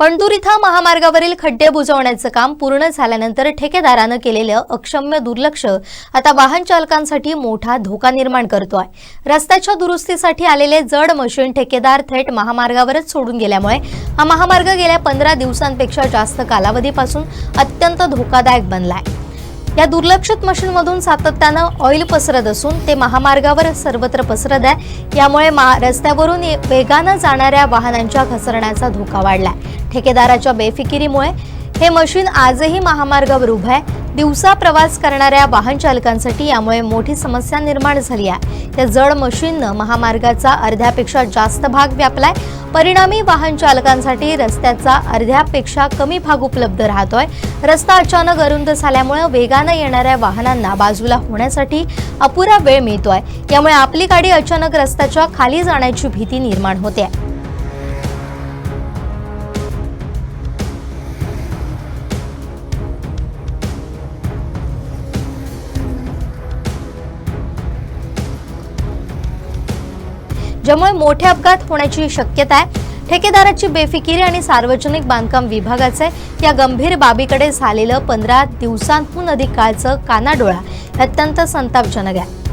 पणदूर इथं महामार्गावरील खड्डे बुजवण्याचं काम पूर्ण झाल्यानंतर ठेकेदारानं केलेलं अक्षम्य दुर्लक्ष आता वाहन चालकांसाठी मोठा धोका निर्माण करतो आहे रस्त्याच्या दुरुस्तीसाठी आलेले जड मशीन ठेकेदार थेट महामार्गावरच सोडून गेल्यामुळे हा महामार्ग गेल्या पंधरा दिवसांपेक्षा जास्त कालावधीपासून अत्यंत धोकादायक बनलाय. या दुर्लक्षित मशीनमधून सातत्यानं ऑइल पसरत असून ते महामार्गावर सर्वत्र पसरत आहे. यामुळे मा रस्त्यावरून वेगानं जाणाऱ्या वाहनांच्या घसरण्याचा धोका वाढलाय. ठेकेदाराच्या बेफिकिरीमुळे हे मशीन आजही महामार्गावर उभं आहे. दिवसा प्रवास करणाऱ्या वाहन चालकांसाठी यामुळे मोठी समस्या निर्माण झाली आहे. या जड मशीननं महामार्गाचा अर्ध्यापेक्षा जास्त भाग व्यापलाय. परिणामी वाहन चालकांसाठी रस्त्याचा अर्ध्यापेक्षा कमी भाग उपलब्ध राहतोय. रस्ता अचानक अरुंद झाल्यामुळे वेगानं येणाऱ्या वाहनांना बाजूला होण्यासाठी अपुरा वेळ मिळतोय. यामुळे आपली गाडी अचानक रस्त्याच्या खाली जाण्याची भीती निर्माण होते. ज्यामुळे मोठे अपघात होण्याची शक्यता आहे. ठेकेदाराची बेफिकिरी आणि सार्वजनिक बांधकाम विभागाचे या गंभीर बाबीकडे झालेलं पंधरा दिवसांहून अधिक काळचं कानाडोळा अत्यंत संतापजनक आहे.